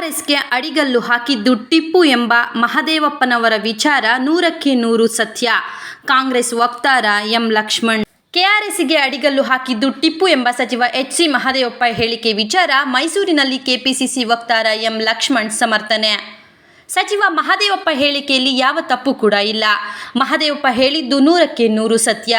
ಕೆಆರ್ಎಸ್ಗೆ ಅಡಿಗಲ್ಲು ಹಾಕಿದ್ದು ಟಿಪ್ಪು ಎಂಬ ಮಹದೇವಪ್ಪನವರ ವಿಚಾರ ನೂರಕ್ಕೆ ನೂರು ಸತ್ಯ. ಕಾಂಗ್ರೆಸ್ ವಕ್ತಾರ ಎಂ ಲಕ್ಷ್ಮಣ್. ಕೆಆರ್ಎಸ್ಗೆ ಅಡಿಗಲ್ಲು ಹಾಕಿದ್ದು ಟಿಪ್ಪು ಎಂಬ ಸಚಿವ ಎಚ್ ಸಿ ಮಹದೇವಪ್ಪ ಹೇಳಿಕೆ ವಿಚಾರ ಮೈಸೂರಿನಲ್ಲಿ ಕೆಪಿಸಿಸಿ ವಕ್ತಾರ ಎಂ ಲಕ್ಷ್ಮಣ್ ಸಮರ್ಥನೆ. ಸಚಿವ ಮಹದೇವಪ್ಪ ಹೇಳಿಕೆಯಲ್ಲಿ ಯಾವ ತಪ್ಪು ಕೂಡ ಇಲ್ಲ. ಮಹದೇವಪ್ಪ ಹೇಳಿದ್ದು ನೂರಕ್ಕೆ ನೂರು ಸತ್ಯ.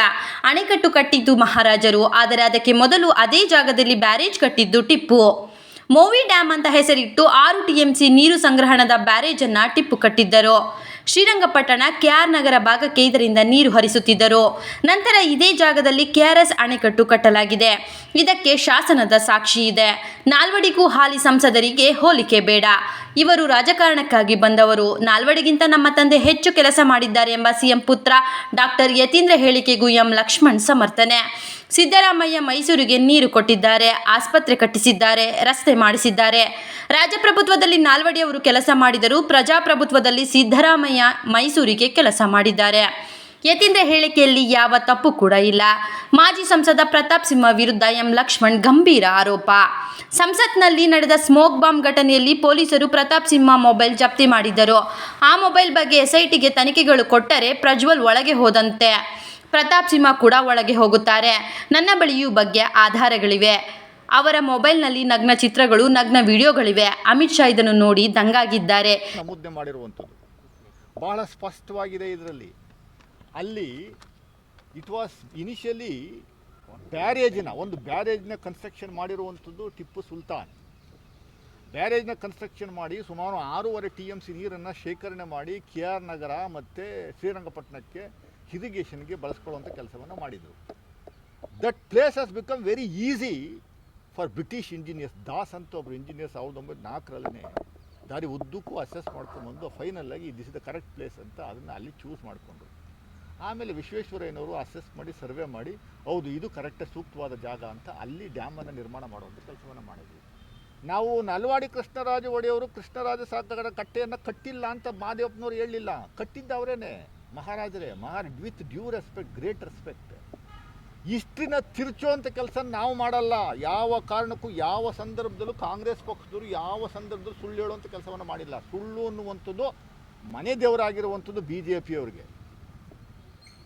ಅಣೆಕಟ್ಟು ಕಟ್ಟಿದ್ದು ಮಹಾರಾಜರು, ಆದರೆ ಅದಕ್ಕೆ ಮೊದಲು ಅದೇ ಜಾಗದಲ್ಲಿ ಬ್ಯಾರೇಜ್ ಕಟ್ಟಿದ್ದು ಟಿಪ್ಪು. ಮೋವಿ ಡ್ಯಾಮ್ ಅಂತ ಹೆಸರಿಟ್ಟು ಆರು ಟಿಎಂಸಿ ನೀರು ಸಂಗ್ರಹಣದ ಬ್ಯಾರೇಜನ್ನು ಟಿಪ್ಪು ಕಟ್ಟಿದ್ದರು. ಶ್ರೀರಂಗಪಟ್ಟಣ ಕೆಆರ್ ನಗರ ಭಾಗಕ್ಕೆ ಇದರಿಂದ ನೀರು ಹರಿಸುತ್ತಿದ್ದರು. ನಂತರ ಇದೇ ಜಾಗದಲ್ಲಿ ಕೆಆರ್ಎಸ್ ಅಣೆಕಟ್ಟು ಕಟ್ಟಲಾಗಿದೆ. ಇದಕ್ಕೆ ಶಾಸನದ ಸಾಕ್ಷಿ ಇದೆ. ನಾಲ್ವಡಿಗೂ ಹಾಲಿ ಸಂಸದರಿಗೆ ಹೋಲಿಕೆ ಬೇಡ. ಇವರು ರಾಜಕಾರಣಕ್ಕಾಗಿ ಬಂದವರು. ನಾಲ್ವಡಿಗಿಂತ ನಮ್ಮ ತಂದೆ ಹೆಚ್ಚು ಕೆಲಸ ಮಾಡಿದ್ದಾರೆ ಎಂಬ ಸಿಎಂ ಪುತ್ರ ಡಾಕ್ಟರ್ ಯತೀಂದ್ರ ಹೇಳಿಕೆಗೂ ಎಂ ಲಕ್ಷ್ಮಣ್ ಸಮರ್ಥನೆ. ಸಿದ್ದರಾಮಯ್ಯ ಮೈಸೂರಿಗೆ ನೀರು ಕೊಟ್ಟಿದ್ದಾರೆ, ಆಸ್ಪತ್ರೆ ಕಟ್ಟಿಸಿದ್ದಾರೆ, ರಸ್ತೆ ಮಾಡಿಸಿದ್ದಾರೆ. ರಾಜಪ್ರಭುತ್ವದಲ್ಲಿ ನಾಲ್ವಡಿಯವರು ಕೆಲಸ ಮಾಡಿದರು ಪ್ರಜಾಪ್ರಭುತ್ವದಲ್ಲಿ ಸಿದ್ದರಾಮಯ್ಯ ಮೈಸೂರಿಗೆ ಕೆಲಸ ಮಾಡಿದ್ದಾರೆ. ಯತೀಂದ್ರ ಹೇಳಿಕೆಯಲ್ಲಿ ಯಾವ ತಪ್ಪು ಕೂಡ ಇಲ್ಲ. ಮಾಜಿ ಸಂಸದ ಪ್ರತಾಪ್ ಸಿಂಹ ವಿರುದ್ಧ ಎಂ ಲಕ್ಷ್ಮಣ್ ಗಂಭೀರ ಆರೋಪ. ಸಂಸತ್ನಲ್ಲಿ ನಡೆದ ಸ್ಮೋಕ್ ಬಾಂಬ್ ಘಟನೆಯಲ್ಲಿ ಪೊಲೀಸರು ಪ್ರತಾಪ್ ಸಿಂಹ ಮೊಬೈಲ್ ಜಪ್ತಿ ಮಾಡಿದ್ದರು. ಆ ಮೊಬೈಲ್ ಬಗ್ಗೆ ಎಸ್ಐಟಿಗೆ ತನಿಖೆಗಳು ಕೊಟ್ಟರೆ ಪ್ರಜ್ವಲ್ ಒಳಗೆ ಹೋದಂತೆ. ಪ್ರತಾಪ್ ಸಿಂಹ ಕೂಡ ಒಳಗೆ ಹೋಗುತ್ತಾರೆ. ನನ್ನ ಬಳಿಯೂ ಬಗ್ಗೆ ಆಧಾರಗಳಿವೆ. ಅವರ ಮೊಬೈಲ್ನಲ್ಲಿ ನಗ್ನ ಚಿತ್ರಗಳು, ನಗ್ನ ವಿಡಿಯೋಗಳಿವೆ. ಅಮಿತ್ ಶಾ ಇದನ್ನು ನೋಡಿ ದಂಗಾಗಿದ್ದಾರೆ. ನಮೂದನೆ ಮಾಡಿರುವಂಥದ್ದು. ಬಹಳ ಸ್ಪಷ್ಟವಾಗಿದೆ ಇದರಲ್ಲಿ. ಅಲ್ಲಿ ಇಟ್ ವಾಸ್ ಇನಿಷಿಯಲಿ ಬ್ಯಾರೇಜಿನ, ಒಂದು ಬ್ಯಾರೇಜ್ನ ಕನ್ಸ್ಟ್ರಕ್ಷನ್ ಮಾಡಿರುವಂಥದ್ದು ಟಿಪ್ಪು ಸುಲ್ತಾನ್. ಬ್ಯಾರೇಜ್ನ ಕನ್ಸ್ಟ್ರಕ್ಷನ್ ಮಾಡಿ ಸುಮಾರು ಆರೂವರೆ ಟಿ ಎಂ ಸಿ ನೀರನ್ನು ಶೇಖರಣೆ ಮಾಡಿ ಕೆ ಆರ್ ನಗರ ಮತ್ತು ಶ್ರೀರಂಗಪಟ್ಟಣಕ್ಕೆ ಇರಿಗೇಷನ್ಗೆ ಬಳಸ್ಕೊಳ್ಳುವಂಥ ಕೆಲಸವನ್ನು ಮಾಡಿದರು. That place has become very easy for British engineers Das ಅಂತ ಒಬ್ಬರು ಇಂಜಿನಿಯರ್ ಸಾವಿರದ ಒಂಬೈನೂರ ನಾಲ್ಕರಲ್ಲೇ ದಾರಿ ಉದ್ದಕ್ಕೂ ಅಸೆಸ್ ಮಾಡ್ಕೊಂಡ್ಬಂದು ಫೈನಲಾಗಿ this is the correct place ಅಂತ ಅದನ್ನು ಅಲ್ಲಿ ಚೂಸ್ ಮಾಡಿಕೊಂಡ್ರು. ಆಮೇಲೆ ವಿಶ್ವೇಶ್ವರಯ್ಯನವರು ಅಸೆಸ್ ಮಾಡಿ ಸರ್ವೆ ಮಾಡಿ, ಹೌದು, ಇದು ಕರೆಕ್ಟ್ ಸೂಕ್ತವಾದ ಜಾಗ ಅಂತ ಅಲ್ಲಿ ಡ್ಯಾಮನ್ನು ನಿರ್ಮಾಣ ಮಾಡುವಂಥ ಕೆಲಸವನ್ನು ಮಾಡಿದ್ವಿ ನಾವು ನಲ್ವಾಡಿ ಕೃಷ್ಣರಾಜ ಒಡೆಯವರು ಕೃಷ್ಣರಾಜ ಸಾಗರ ಕಟ್ಟೆಯನ್ನು ಕಟ್ಟಿಲ್ಲ ಅಂತ ಮಾದೇವಪ್ಪನವ್ರು ಹೇಳಲಿಲ್ಲ ಕಟ್ಟಿದ್ದ ಅವರೇನೆ ಮಹಾರಾಜರೇ, Mahar, with due respect, great respect. ಇಷ್ಟಿನ ತಿರುಚುವಂಥ ಕೆಲಸ ನಾವು ಮಾಡಲ್ಲ. ಯಾವ ಕಾರಣಕ್ಕೂ, ಯಾವ ಸಂದರ್ಭದಲ್ಲೂ ಕಾಂಗ್ರೆಸ್ ಪಕ್ಷದವರು ಯಾವ ಸಂದರ್ಭದಲ್ಲೂ ಸುಳ್ಳು ಹೇಳುವಂಥ ಕೆಲಸವನ್ನು ಮಾಡಿಲ್ಲ. ಸುಳ್ಳು ಅನ್ನುವಂಥದ್ದು ಮನೆ ದೇವರಾಗಿರುವಂಥದ್ದು ಬಿ ಜೆ ಪಿಯವ್ರಿಗೆ.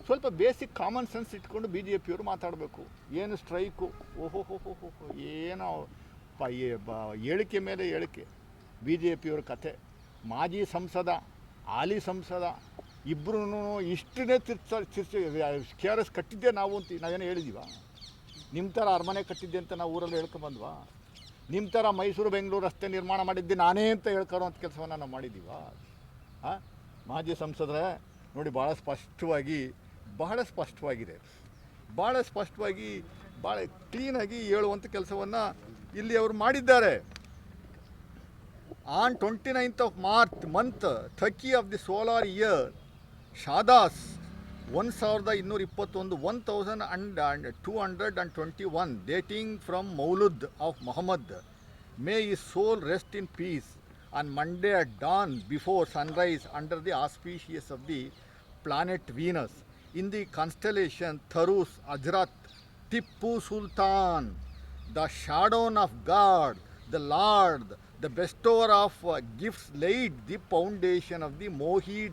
ಸ್ವಲ್ಪ ಬೇಸಿಕ್ ಕಾಮನ್ ಸೆನ್ಸ್ ಇಟ್ಕೊಂಡು ಬಿ ಜೆ ಪಿಯವರು ಮಾತಾಡಬೇಕು. ಏನು ಸ್ಟ್ರೈಕು? ಓಹೋ ಹೋ ಹೋ ಹೋ ಏನೋ ಪ ಹೇಳಿಕೆ ಮೇಲೆ ಹೇಳಿಕೆ. ಬಿ ಜೆ ಪಿಯವ್ರ ಕತೆ. ಮಾಜಿ ಸಂಸದ, ಹಾಲಿ ಸಂಸದ ಇಬ್ಬರೂ ಇಷ್ಟನ್ನೇ ತಿರ್ಚ ತಿರ್ಚ ಕೆ ಆರ್ ಎಸ್ ಕಟ್ಟಿದ್ದೆ ನಾವು ಅಂತ ನಾವೇನೋ ಹೇಳಿದೀವ? ನಿಮ್ಮ ಥರ ಅರಮನೆ ಕಟ್ಟಿದ್ದೆ ಅಂತ ನಾವು ಊರಲ್ಲಿ ಹೇಳ್ಕೊಂಬಂದ್ವಾ ನಿಮ್ಮ ಥರ ಮೈಸೂರು, ಬೆಂಗಳೂರು ರಸ್ತೆ ನಿರ್ಮಾಣ ಮಾಡಿದ್ದೆ ನಾನೇ ಅಂತ ಹೇಳ್ಕೊರೋಂಥ ಕೆಲಸವನ್ನು ನಾವು ಮಾಡಿದ್ದೀವ ಹಾಂ ಮಾಜಿ ಸಂಸದರೇ ನೋಡಿ ಭಾಳ ಸ್ಪಷ್ಟವಾಗಿ, ಬಹಳ ಸ್ಪಷ್ಟವಾಗಿದೆ. ಭಾಳ ಸ್ಪಷ್ಟವಾಗಿ ಭಾಳ ಕ್ಲೀನಾಗಿ ಹೇಳುವಂಥ ಕೆಲಸವನ್ನು ಇಲ್ಲಿ ಅವರು ಮಾಡಿದ್ದಾರೆ. On twenty ninth of March month thirty of the solar year ಶಾದಾಸ್ ಒಂದು ಸಾವಿರದ ಇನ್ನೂರ ಇಪ್ಪತ್ತೊಂದು one thousand and two hundred and twenty one dating from Mawlud of Muhammad may his soul rest in peace on Monday at dawn before sunrise under the auspicious of the planet Venus in the constellation Tharus Ajrat Tippu Sultan, the shadow of God, the Lord, the bestower of uh, gifts, laid the foundation of the Mohi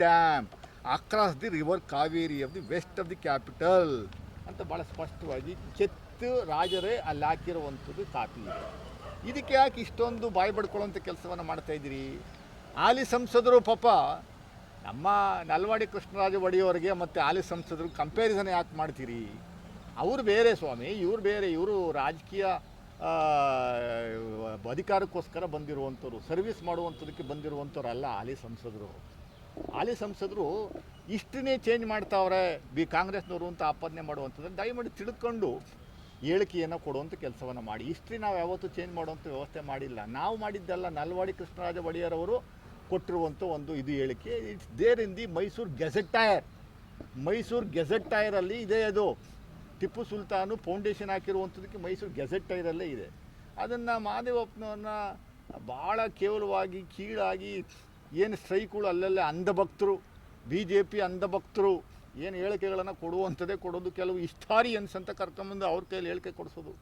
Dam the river Cauvery of the west of the capital. ಅಂತ ಭಾಳ ಸ್ಪಷ್ಟವಾಗಿ ಕೆತ್ತು ರಾಜರೇ ಅಲ್ಲಿ ಹಾಕಿರುವಂಥದ್ದು copy ಇದೆ ಇದಕ್ಕೆ ಯಾಕೆ ಇಷ್ಟೊಂದು ಬಾಯಿ ಬಡ್ಕೊಳ್ಳುವಂಥ ಕೆಲಸವನ್ನು ಮಾಡ್ತಾ ಇದ್ದೀರಿ? ಆಲಿ ಸಂಸದರು ಪಾಪ ನಮ್ಮ ನಲ್ವಾಡಿ ಕೃಷ್ಣರಾಜ ಒಡೆಯವರಿಗೆ ಮತ್ತು ಆಲಿ ಸಂಸದರು ಕಂಪ್ಯಾರಿಸನ್ ಯಾಕೆ ಮಾಡ್ತೀರಿ? ಅವರು ಬೇರೆ ಸ್ವಾಮಿ, ಇವರು ಬೇರೆ, ಇವರು ರಾಜಕೀಯ ಅಧಿಕಾರಕ್ಕೋಸ್ಕರ ಬಂದಿರುವಂಥವ್ರು ಸರ್ವಿಸ್ ಮಾಡುವಂಥದಕ್ಕೆ ಬಂದಿರುವಂಥವ್ರು ಅಲ್ಲ ಹಾಲಿ ಸಂಸದರು. ಹಾಲಿ ಸಂಸದರು ಇಷ್ಟನ್ನೇ ಚೇಂಜ್ ಮಾಡ್ತಾವ್ರೆ, ಬಿ ಕಾಂಗ್ರೆಸ್ನವರು ಅಂತ ಆಪಾದನೆ ಮಾಡುವಂಥದ್ದು, ದಯಮಾಡಿ ತಿಳ್ಕೊಂಡು ಹೇಳಿಕೆಯನ್ನು ಕೊಡುವಂಥ ಕೆಲಸವನ್ನು ಮಾಡಿ. ಹಿಸ್ಟ್ರಿ ನಾವು ಯಾವತ್ತೂ ಚೇಂಜ್ ಮಾಡುವಂಥ ವ್ಯವಸ್ಥೆ ಮಾಡಿಲ್ಲ. ನಾವು ಮಾಡಿದ್ದಲ್ಲ ನಲ್ವಾಡಿ ಕೃಷ್ಣರಾಜ ಒಡೆಯರವರು ಕೊಟ್ಟಿರುವಂಥ ಒಂದು ಇದು ಹೇಳಿಕೆ it's there in the Mysuru gazetteer Mysuru ಗೆಜೆಟೈರಲ್ಲಿ ಇದೆ ಅದು. ಟಿಪ್ಪು ಸುಲ್ತಾನು ಫೌಂಡೇಶನ್ ಹಾಕಿರುವಂಥದ್ದಕ್ಕೆ ಮೈಸೂರು ಗೆಜೆಟೈರಲ್ಲೇ ಇದೆ. ಅದನ್ನು ಮಾದೇವಪ್ಪನವ್ರನ್ನ ಭಾಳ ಕೇವಲವಾಗಿ ಕೀಳಾಗಿ ಏನು ಸ್ಟ್ರೈಕ್ಗಳು ಅಲ್ಲಲ್ಲೇ ಅಂಧಭಕ್ತರು ಬಿ ಜೆ ಪಿ ಅಂಧಭಕ್ತರು ಏನು ಹೇಳಿಕೆಗಳನ್ನು ಕೊಡುವಂಥದ್ದೇ ಕೊಡೋದು ಕೆಲವು ಇಷ್ಟಾರಿ ಅಂತ ಕರ್ಕೊಂಬಂದು ಅವ್ರ ಕೈಯಲ್ಲಿ ಹೇಳಿಕೆ ಕೊಡಿಸೋದು.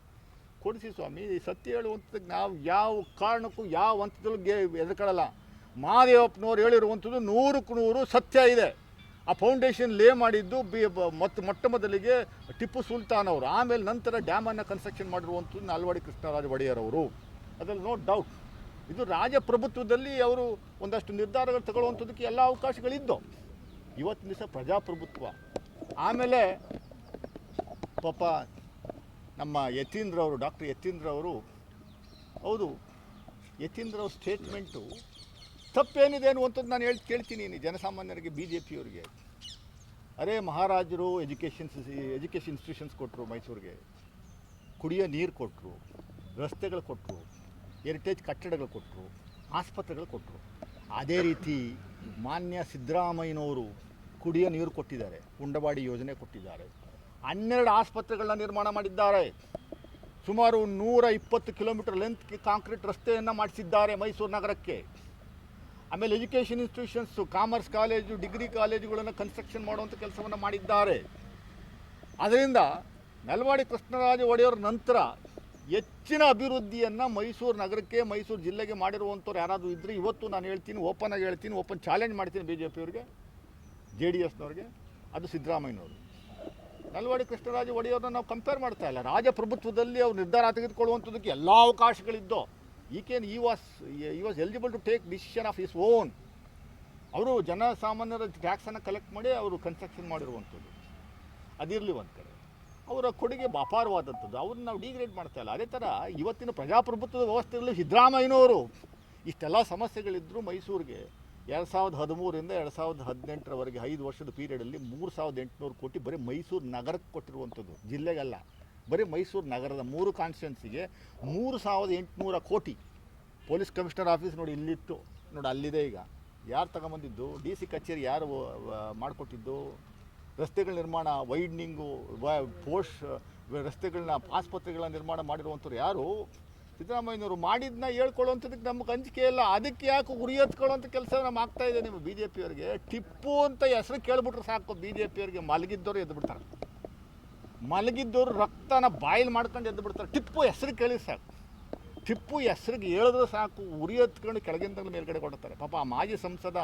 ಕೊಡಿಸಿ ಸ್ವಾಮಿ ಸತ್ಯ ಹೇಳುವಂಥದ್ದು ನಾವು ಯಾವ ಕಾರಣಕ್ಕೂ ಯಾವ ಹಂತದಲ್ಲೂ ಗೆ ಎದುರ್ಕೊಳ್ಳಲ್ಲ ಮಹಾದೇವಪ್ಪನವ್ರು ಹೇಳಿರುವಂಥದ್ದು ನೂರಕ್ಕೆ ನೂರು ಸತ್ಯ ಇದೆ. ಆ ಫೌಂಡೇಶನ್ ಲೇ ಮಾಡಿದ್ದು ಬಿ ಮೊತ್ತ ಮೊಟ್ಟ ಮೊದಲಿಗೆ ಟಿಪ್ಪು ಸುಲ್ತಾನ್ ಅವರು. ಆಮೇಲೆ ನಂತರ ಡ್ಯಾಮನ್ನು ಕನ್ಸ್ಟ್ರಕ್ಷನ್ ಮಾಡಿರುವಂಥದ್ದು ನಾಲ್ವಾಡಿ ಕೃಷ್ಣರಾಜ ಒಡೆಯರ್ ಅವರು. ಅದರಲ್ಲಿ ನೋ ಡೌಟ್. ಇದು ರಾಜಪ್ರಭುತ್ವದಲ್ಲಿ ಅವರು ಒಂದಷ್ಟು ನಿರ್ಧಾರಗಳು ತಗೊಳ್ಳುವಂಥದ್ದಕ್ಕೆ ಎಲ್ಲ ಅವಕಾಶಗಳಿದ್ದು ಇವತ್ತಿನ ದಿವಸ ಪ್ರಜಾಪ್ರಭುತ್ವ. ಆಮೇಲೆ ಪಾಪ ನಮ್ಮ ಯತೀಂದ್ರ ಅವರು, ಡಾಕ್ಟರ್ ಯತೀಂದ್ರ ಅವರು, ಹೌದು, ಯತೀಂದ್ರ ಅವ್ರ ಸ್ಟೇಟ್ಮೆಂಟು ತಪ್ಪೇನಿದೆ ಅನ್ನುವಂಥದ್ದು ನಾನು ಹೇಳಿ, ಕೇಳ್ತೀನಿ ಜನಸಾಮಾನ್ಯರಿಗೆ ಬಿ ಜೆ ಪಿಯವರಿಗೆ ಅರೇ ಮಹಾರಾಜರು ಎಜುಕೇಷನ್ ಎಜುಕೇಷನ್ ಇನ್ಸ್ಟಿಟ್ಯೂಷನ್ಸ್ ಕೊಟ್ಟರು ಮೈಸೂರಿಗೆ. ಕುಡಿಯೋ ನೀರು ಕೊಟ್ಟರು ರಸ್ತೆಗಳು ಕೊಟ್ಟರು ಹೆರಿಟೇಜ್ ಕಟ್ಟಡಗಳು ಕೊಟ್ಟರು ಆಸ್ಪತ್ರೆಗಳು ಕೊಟ್ಟರು ಅದೇ ರೀತಿ ಮಾನ್ಯ ಸಿದ್ದರಾಮಯ್ಯನವರು ಕುಡಿಯೋ ನೀರು ಕೊಟ್ಟಿದ್ದಾರೆ, ಉಂಡವಾಡಿ ಯೋಜನೆ ಕೊಟ್ಟಿದ್ದಾರೆ. ಹನ್ನೆರಡು ಆಸ್ಪತ್ರೆಗಳನ್ನ ನಿರ್ಮಾಣ ಮಾಡಿದ್ದಾರೆ. ಸುಮಾರು ನೂರ ಇಪ್ಪತ್ತು ಕಿಲೋಮೀಟರ್ ಲೆಂತ್ಗೆ ಕಾಂಕ್ರೀಟ್ ರಸ್ತೆಯನ್ನು ಮಾಡಿಸಿದ್ದಾರೆ ಮೈಸೂರು ನಗರಕ್ಕೆ. ಆಮೇಲೆ education institutions commerce college degree ಕಾಲೇಜುಗಳನ್ನು ಕನ್ಸ್ಟ್ರಕ್ಷನ್ ಮಾಡುವಂಥ ಕೆಲಸವನ್ನು ಮಾಡಿದ್ದಾರೆ. ಅದರಿಂದ ನಲ್ವಾಡಿ ಕೃಷ್ಣರಾಜ ಒಡೆಯವ್ರ ನಂತರ ಹೆಚ್ಚಿನ ಅಭಿವೃದ್ಧಿಯನ್ನು ಮೈಸೂರು ನಗರಕ್ಕೆ, ಮೈಸೂರು ಜಿಲ್ಲೆಗೆ ಮಾಡಿರುವಂಥವ್ರು ಯಾರಾದರೂ ಇದ್ದರೆ ಇವತ್ತು ನಾನು ಹೇಳ್ತೀನಿ, ಓಪನ್ ಆಗಿ ಹೇಳ್ತೀನಿ, ಓಪನ್ ಚಾಲೆಂಜ್ ಮಾಡ್ತೀನಿ ಬಿ ಜೆ ಪಿಯವ್ರಿಗೆ ಜೆ ಡಿ ಎಸ್ನವ್ರಿಗೆ, ಅದು ಸಿದ್ದರಾಮಯ್ಯನವರು. ನಲ್ವಾಡಿ ಕೃಷ್ಣರಾಜ ಒಡೆಯವ್ರನ್ನ ನಾವು ಕಂಪೇರ್ ಮಾಡ್ತಾ ಇಲ್ಲ. ರಾಜಪ್ರಭುತ್ವದಲ್ಲಿ ಅವ್ರು ನಿರ್ಧಾರ ತೆಗೆದುಕೊಳ್ಳುವಂಥದ್ದಕ್ಕೆ ಎಲ್ಲ ಅವಕಾಶಗಳಿದ್ದೋ, ಈಕೇನು ಈ ವಾಸ್ ಈ was eligible to take decision of his own ಅವರು ಜನಸಾಮಾನ್ಯರ ಟ್ಯಾಕ್ಸನ್ನು ಕಲೆಕ್ಟ್ ಮಾಡಿ ಅವರು ಕನ್ಸ್ಟ್ರಕ್ಷನ್ ಮಾಡಿರುವಂಥದ್ದು ಅದಿರಲಿ ಒಂದು ಕಡೆ. ಅವರ ಕೊಡುಗೆ ಅಪಾರವಾದಂಥದ್ದು. ಅವ್ರನ್ನ ನಾವು ಡಿಗ್ರೇಡ್ ಮಾಡ್ತಾ ಇಲ್ಲ. ಅದೇ ಥರ ಇವತ್ತಿನ ಪ್ರಜಾಪ್ರಭುತ್ವದ ವ್ಯವಸ್ಥೆಯಲ್ಲಿ ಸಿದ್ದರಾಮಯ್ಯನವರು ಇಷ್ಟೆಲ್ಲ ಸಮಸ್ಯೆಗಳಿದ್ದರೂ ಮೈಸೂರಿಗೆ. ಎರಡು ಸಾವಿರದ ಹದಿಮೂರಿಂದ ಎರಡು ಸಾವಿರದ ಹದಿನೆಂಟರವರೆಗೆ ಐದು ವರ್ಷದ ಪೀರಿಯಡಲ್ಲಿ ಮೂರು ಸಾವಿರದ ಎಂಟುನೂರು ಕೋಟಿ ಬರೀ ಮೈಸೂರು ನಗರಕ್ಕೆ ಕೊಟ್ಟಿರುವಂಥದ್ದು. ಜಿಲ್ಲೆಗಲ್ಲ. ಬರೀ ಮೈಸೂರು ನಗರದ ಮೂರು ಕಾನ್ಸ್ಟಿಟ್ಯೂನ್ಸಿಗೆ ಮೂರು ಸಾವಿರದ ಎಂಟುನೂರ ಕೋಟಿ. ಪೊಲೀಸ್ ಕಮಿಷನರ್ ಆಫೀಸ್ ನೋಡಿ ಇಲ್ಲಿತ್ತು ನೋಡಿ ಅಲ್ಲಿದೆ ಈಗ. ಯಾರು ತಗೊಂಬಂದಿದ್ದು? ಡಿ ಸಿ ಕಚೇರಿ ಯಾರು ಮಾಡಿಕೊಟ್ಟಿದ್ದು? ರಸ್ತೆಗಳ ನಿರ್ಮಾಣ ವೈಡ್ನಿಂಗು ಪೋಸ್ಟ್ ರಸ್ತೆಗಳನ್ನ ಆಸ್ಪತ್ರೆಗಳನ್ನ ನಿರ್ಮಾಣ ಮಾಡಿರುವಂಥವ್ರು ಯಾರು? ಸಿದ್ದರಾಮಯ್ಯನವರು ಮಾಡಿದ್ನ ಹೇಳ್ಕೊಳ್ಳೋವಂಥದಕ್ಕೆ ನಮ್ಗೆ ಅಂಜಿಕೆ ಇಲ್ಲ. ಅದಕ್ಕೆ ಯಾಕೆ ಉರಿ ಎತ್ಕೊಳ್ಳೋಂಥ ಕೆಲಸ ನಮ್ಮ ಆಗ್ತಾ ಇದೆ ನಿಮ್ಮ ಬಿ ಜೆ ಪಿಯವರಿಗೆ ಟಿಪ್ಪು ಅಂತ ಹೆಸರು ಕೇಳ್ಬಿಟ್ರೆ ಸಾಕು. ಬಿ ಜೆ ಪಿಯವರಿಗೆ ಮಲಗಿದ್ದವರು ಎದ್ದು ಬಿಡ್ತಾರೆ. ಮಲಗಿದ್ದವರು ರಕ್ತನ ಬಾಯಿಲ್ ಮಾಡ್ಕೊಂಡು ಎದ್ದು ಬಿಡ್ತಾರೆ. ಟಿಪ್ಪು ಹೆಸರು ಕೇಳಿ ಸಾಕು. ಟಿಪ್ಪು ಹೆಸರಿಗೆ ಹೇಳಿದ್ರೆ ಸಾಕು. ಉರಿ ಹತ್ಕೊಂಡು ಕೆಳಗಿಂದ ಮೇಲ್ಗಡೆ ಕೊಡ್ತಾರೆ ಪಾಪ ಮಾಜಿ ಸಂಸದ,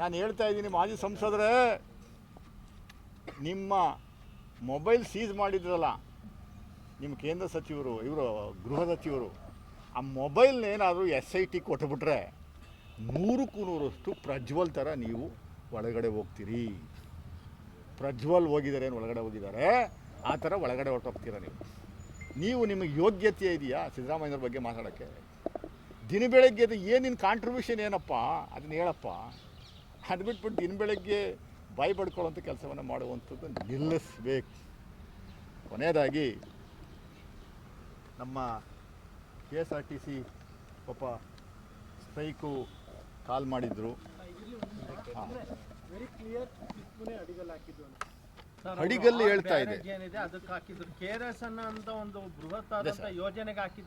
ನಾನು ಹೇಳ್ತಾ ಇದ್ದೀನಿ ಮಾಜಿ ಸಂಸದರೇ ನಿಮ್ಮ ಮೊಬೈಲ್ ಸೀಸ್ ಮಾಡಿದ್ರಲ್ಲ, ನಿಮ್ಮ ಕೇಂದ್ರ ಸಚಿವರು, ಇವರು ಗೃಹ ಸಚಿವರು, ಆ ಮೊಬೈಲ್ನೇನಾದರೂ ಎಸ್ ಐ ಟಿ ಕೊಟ್ಬಿಟ್ರೆ ನೂರಕ್ಕೂ ನೂರಷ್ಟು ಪ್ರಜ್ವಲ್ ಥರ ನೀವು ಒಳಗಡೆ ಹೋಗ್ತೀರಿ. ಪ್ರಜ್ವಲ್ ಹೋಗಿದ್ದಾರೆ ಏನು ಒಳಗಡೆ ಹೋಗಿದ್ದಾರೆ, ಆ ಥರ ಒಳಗಡೆ ಹೊರಟೋಗ್ತೀರ ನೀವು. ನೀವು ನಿಮಗೆ ಯೋಗ್ಯತೆ ಇದೆಯಾ ಸಿದ್ದರಾಮಯ್ಯವ್ರ ಬಗ್ಗೆ ಮಾತಾಡೋಕ್ಕೆ? ದಿನ ಬೆಳಗ್ಗೆ ಅದು ಏನು ನಿನ್ನ ಕಾಂಟ್ರಿಬ್ಯೂಷನ್ ಏನಪ್ಪ? ಅದನ್ನ ಹೇಳಪ್ಪ. ಅದು ಬಿಟ್ಬಿಟ್ಟು ದಿನ ಬೆಳಗ್ಗೆ ಬಾಯಿ ಪಡ್ಕೊಳ್ಳೋಂಥ ಕೆಲಸವನ್ನು ಮಾಡುವಂಥದ್ದು ನಿಲ್ಲಿಸ್ಬೇಕು. ಕೊನೆಯದಾಗಿ ನಮ್ಮ K S R T C ಪಾಪ ಸ್ಟ್ರೈಕು ಕಾಲ್ ಮಾಡಿದ್ರು. ಅಡಿಗಲ್ಲಿ ಹೇಳ್ತಾ ಇದೆ. ಅದೇ ಸರ್.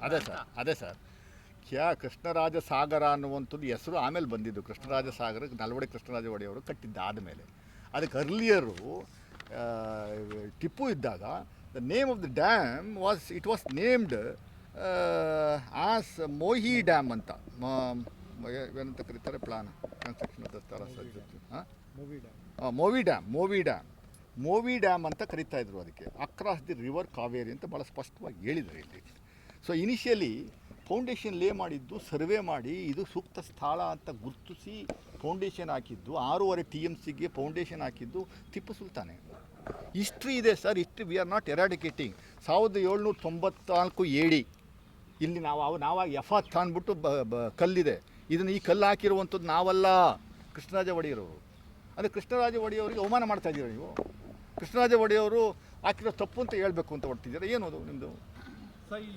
ಅದೇ ಸರ್. ಅದೇ ಸರ್. ಕ್ಯಾ ಕೃಷ್ಣರಾಜ ಸಾಗರ ಅನ್ನುವಂಥದ್ದು ಹೆಸರು ಆಮೇಲೆ ಬಂದಿದ್ದು. ಕೃಷ್ಣರಾಜ ಸಾಗರ ನಲ್ವಡೆ ಕೃಷ್ಣರಾಜ ಒಡೆಯವರು ಕಟ್ಟಿದ್ದಾದ ಆದಮೇಲೆ. ಅದಕ್ಕೆ ಅರ್ಲಿಯರು ಟಿಪ್ಪು ಇದ್ದಾಗ the name of the dam was it was named as Mohi dam ಅಂತ. ಏನಂತ ಕರೀತಾರೆ? ಪ್ಲಾನ್ ಕನ್ಸ್ಟ್ರಕ್ಷನ್ ಆಫ್ ಸಜ್ಜು ಹಾಂ? Movi dam Movi dam Movi dam ಅಂತ ಕರಿತಾ ಇದ್ರು ಅದಕ್ಕೆ. ಅಕ್ರಾಸ್ ದಿ ರಿವರ್ ಕಾವೇರಿ ಅಂತ ಭಾಳ ಸ್ಪಷ್ಟವಾಗಿ ಹೇಳಿದರು ಇಲ್ಲಿ. ಸೊ ಇನಿಷಿಯಲಿ ಫೌಂಡೇಶನ್ ಲೇ ಮಾಡಿದ್ದು ಸರ್ವೆ ಮಾಡಿ ಇದು ಸೂಕ್ತ ಸ್ಥಳ ಅಂತ ಗುರುತಿಸಿ ಫೌಂಡೇಶನ್ ಹಾಕಿದ್ದು, ಆರೂವರೆ ಟಿ ಎಂ ಸಿಗೆ ಫೌಂಡೇಶನ್ ಹಾಕಿದ್ದು ಟಿಪ್ಪು ಸುಲ್ತಾನೆ. ಹಿಸ್ಟ್ರಿ ಇದೆ sir, history we are not eradicating ಸಾವಿರದ ಏಳ್ನೂರ ತೊಂಬತ್ನಾಲ್ಕು ಏಡಿ ಇಲ್ಲಿ ನಾವು ನಾವಾಗ ಎಫತ್ ಅಂದ್ಬಿಟ್ಟು ಬ ಕಲ್ಲಿದೆ. ಇದನ್ನು ಈ ಕಲ್ಲು ಹಾಕಿರುವಂಥದ್ದು ನಾವಲ್ಲ ಕೃಷ್ಣರಾಜ ಒಡೆಯರವರು ಅಂದರೆ ಕೃಷ್ಣರಾಜ ಒಡೆಯವರಿಗೆ ಅವಮಾನ ಮಾಡ್ತಾ ಇದ್ದೀರಾ ನೀವು? ಕೃಷ್ಣರಾಜ ಒಡೆಯವರು ಹಾಕಿರೋ ತಪ್ಪು ಅಂತ ಹೇಳಬೇಕು ಅಂತ ಹೊರ್ತಿದ್ದೀರಾ ಏನು ಅದು ನಿಮ್ಮದು so very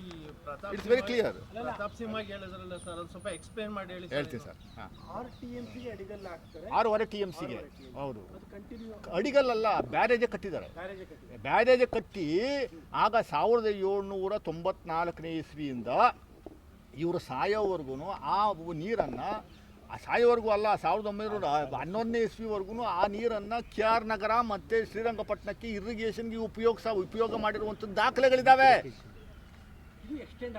Pratap it's very Simha- clear. Pratap Simha ಹೇಳಿದ್ರಲ್ಲ ಸರ್ ಅದು ಸ್ವಲ್ಪ ಎಕ್ಸ್ಪ್ಲೇನ್ ಮಾಡಿ ಹೇಳಿ ಸರ್ ಹೇಳ್ತೀನಿ ಸರ್ ಆರು ಆರ್ ಟಿ ಎಂ ಸಿಗೆ ಅಡಿಗಲ್ ಹಾಕ್ತಾರೆ. ಆರೂವರೆ ಟಿ ಎಂ ಸಿಗೆ ಹೌದು. ಅಡಿಗಲ್ಲ ಬ್ಯಾರೇಜೆ ಅಡಿಗಲ್ಲಲ್ಲ ಬ್ಯಾರೇಜೇ ಕಟ್ಟಿದ್ದಾರೆ ಬ್ಯಾರೇಜ್ ಕಟ್ಟಿ ಆಗ ಸಾವಿರದ ಏಳ್ನೂರ ತೊಂಬತ್ನಾಲ್ಕನೇ ಇಸ್ವಿಯಿಂದ ಇವರು ಸಾಯೋವರೆಗೂ ಆ ನೀರನ್ನು ಸಾಯೋವರೆಗೂ ಅಲ್ಲ ಸಾವಿರದ ಒಂಬೈನೂರ ಹನ್ನೊಂದನೇ ಇಸ್ವಿವರೆಗೂ ಆ ನೀರನ್ನು ಕೆ ಆರ್ ನಗರ ಮತ್ತು ಶ್ರೀರಂಗಪಟ್ಟಣಕ್ಕೆ ಇರಿಗೇಷನ್ಗೆ ಉಪಯೋಗಿಸ ಉಪಯೋಗ ಮಾಡಿರುವಂಥದ್ದು ದಾಖಲೆಗಳಿದ್ದಾವೆ ಎಕ್ಸ್ಟೆಂಡ್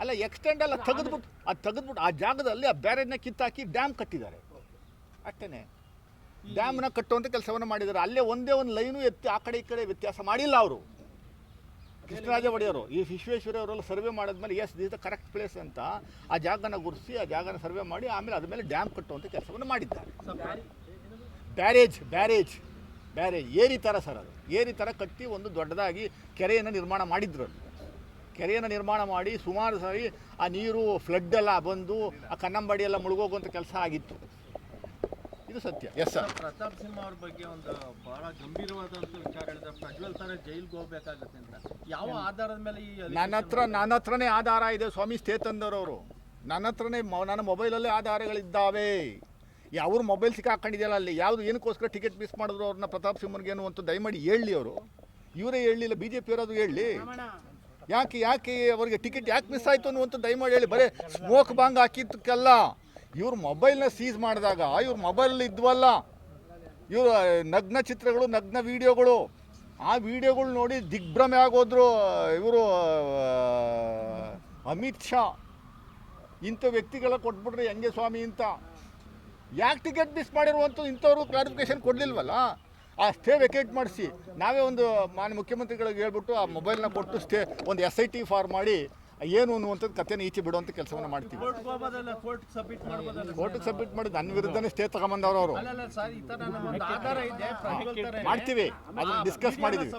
ಅಲ್ಲ ಎಕ್ಸ್ಟೆಂಡ್ ಎಲ್ಲ ತೆಗೆದ್ಬಿಟ್ಟು ಅದು ತೆಗೆದ್ಬಿಟ್ಟು ಆ ಜಾಗದಲ್ಲಿ ಆ ಬ್ಯಾರೇಜ್ನ ಕಿತ್ತಾಕಿ ಡ್ಯಾಮ್ ಕಟ್ಟಿದ್ದಾರೆ. ಅಷ್ಟೇ ಡ್ಯಾಮ್ನ ಕಟ್ಟುವಂಥ ಕೆಲಸವನ್ನು ಮಾಡಿದ್ದಾರೆ. ಅಲ್ಲೇ ಒಂದೇ ಒಂದು ಲೈನು ಎತ್ತಿ ಆ ಕಡೆ ಈ ಕಡೆ ವ್ಯತ್ಯಾಸ ಮಾಡಿಲ್ಲ ಅವರು. ಕೃಷ್ಣರಾಜ ಒಡೆಯರು ಈ ವಿಶ್ವೇಶ್ವರ ಅವರೆಲ್ಲ ಸರ್ವೆ ಮಾಡಿದ್ಮೇಲೆ yes this the correct place ಅಂತ ಆ ಜಾಗನ ಗುರುಸಿ ಆ ಜಾಗನ ಸರ್ವೆ ಮಾಡಿ ಆಮೇಲೆ ಅದ್ರ ಮೇಲೆ ಡ್ಯಾಮ್ ಕಟ್ಟುವಂಥ ಕೆಲಸವನ್ನು ಮಾಡಿದ್ದಾರೆ. Barrage barrage barrage. ಏರಿ ಥರ ಸರ್ ಅದು. ಏರಿ ಥರ ಕಟ್ಟಿ ಒಂದು ದೊಡ್ಡದಾಗಿ ಕೆರೆಯನ್ನು ನಿರ್ಮಾಣ ಮಾಡಿದ್ರು ಅಲ್ಲಿ. ಕೆರೆಯನ್ನು ನಿರ್ಮಾಣ ಮಾಡಿ ಸುಮಾರು ಸಾರಿ ಆ ನೀರು ಫ್ಲಡ್ ಎಲ್ಲ ಬಂದು ಆ ಕನ್ನಂಬಾಡಿ ಎಲ್ಲ ಮುಳುಗೋಗುವಂಥ ಕೆಲಸ ಆಗಿತ್ತು. ಇದು ಸತ್ಯ. ಎಸ್ ಸರ್ ಪ್ರತಾಪ್ ಸಿಂಹ ಅವ್ರ ಬಗ್ಗೆ ಒಂದು ಬಹಳ ಗಂಭೀರವಾದಂತ ವಿಚಾರ ಹೇಳಿದ್ರೆ ಪ್ರಜ್ವಲ್ ಸರ್ ಜೈಲ್ಗೆ ಹೋಗ್ಬೇಕಾಗತ್ತೆ ಅಂತ. ಯಾವ ಆಧಾರದ ಮೇಲೆ ಈ ನನ್ನ ಹತ್ರ ನನ್ನ ಹತ್ರನೇ ಆಧಾರ ಇದೆ ಸ್ವಾಮಿ ಅವರು. ನನ್ನ ಹತ್ರನೇ ನನ್ನ ಮೊಬೈಲಲ್ಲೇ ಆಧಾರಗಳಿದ್ದಾವೆ. ಅವ್ರ ಮೊಬೈಲ್ ಸಿಕ್ಕಾಕೊಂಡಿದೆಯಲ್ಲ ಅಲ್ಲಿ. ಯಾವುದು ಏನಕ್ಕೋಸ್ಕರ ಟಿಕೆಟ್ ಮಿಸ್ ಮಾಡಿದ್ರು ಅವ್ರನ್ನ ಪ್ರತಾಪ್ ಸಿಂಹನ್ಗೇನು ಅಂತ ದಯಮಾಡಿ ಹೇಳಿ ಅವರು. ಇವರೇ ಹೇಳಲಿಲ್ಲ ಬಿ ಜೆ ಪಿಯವರಾದ್ರು ಹೇಳಲಿ. ಯಾಕೆ ಯಾಕೆ ಅವರಿಗೆ ಟಿಕೆಟ್ ಯಾಕೆ ಮಿಸ್ ಆಯಿತು ಅನ್ನುವಂಥ ದಯಮಾಡಿ ಹೇಳಿ. ಬರೀ ಸ್ಮೋಕ್ ಬಾಂಗ್ ಹಾಕಿದ್ದಕ್ಕೆಲ್ಲ ಇವ್ರ ಮೊಬೈಲ್ನ ಸೀಸ್ ಮಾಡಿದಾಗ ಇವ್ರ ಮೊಬೈಲ್ ಇದ್ವಲ್ಲ, ಇವರು ನಗ್ನ ಚಿತ್ರಗಳು, ನಗ್ನ ವಿಡಿಯೋಗಳು ಆ ವಿಡಿಯೋಗಳು ನೋಡಿ ದಿಗ್ಭ್ರಮೆ ಆಗೋದ್ರು, ಇವರು ಅಮಿತ್ ಶಾ, ಇಂಥ ವ್ಯಕ್ತಿಗಳ ಕೊಟ್ಬಿಟ್ರೆ ಹೆಂಗೆ ಸ್ವಾಮಿ ಅಂತ. ಯಾಕೆ ಟಿಕೆಟ್ ಮಿಸ್ ಮಾಡಿರುವಂಥ ಇಂಥವ್ರು ಕ್ಲಾರಿಫಿಕೇಶನ್ ಕೊಡಲಿಲ್ವಲ್ಲ? ಆ ಸ್ಟೇ ವೆಕೇಟ್ ಮಾಡಿಸಿ ನಾವೇ ಒಂದು ಮಾನ್ಯ ಮುಖ್ಯಮಂತ್ರಿಗಳಿಗೆ ಹೇಳ್ಬಿಟ್ಟು ಆ ಮೊಬೈಲ್ನ ಕೊಟ್ಟು ಸ್ಟೇ ಒಂದು ಎಸ್ ಐ ಟಿ ಫಾರ್ ಮಾಡಿ ಏನು ಅನ್ನುವಂಥದ್ದು ಕಥೆನ ಈಚೆ ಬಿಡುವಂಥ ಕೆಲಸವನ್ನು ಮಾಡ್ತೀವಿ. ಕೋರ್ಟ್ಗೆ ಕೋರ್ಟ್ ಸಬ್ಮಿಟ್ ಮಾಡಿ ನನ್ನ ವಿರುದ್ಧನೇ ಸ್ಟೇ ತಗೊಂಬಂದವ್ರು ಅವರು. ಮಾಡ್ತೀವಿ. ಅದನ್ನ ಡಿಸ್ಕಸ್ ಮಾಡಿದ್ದೀವಿ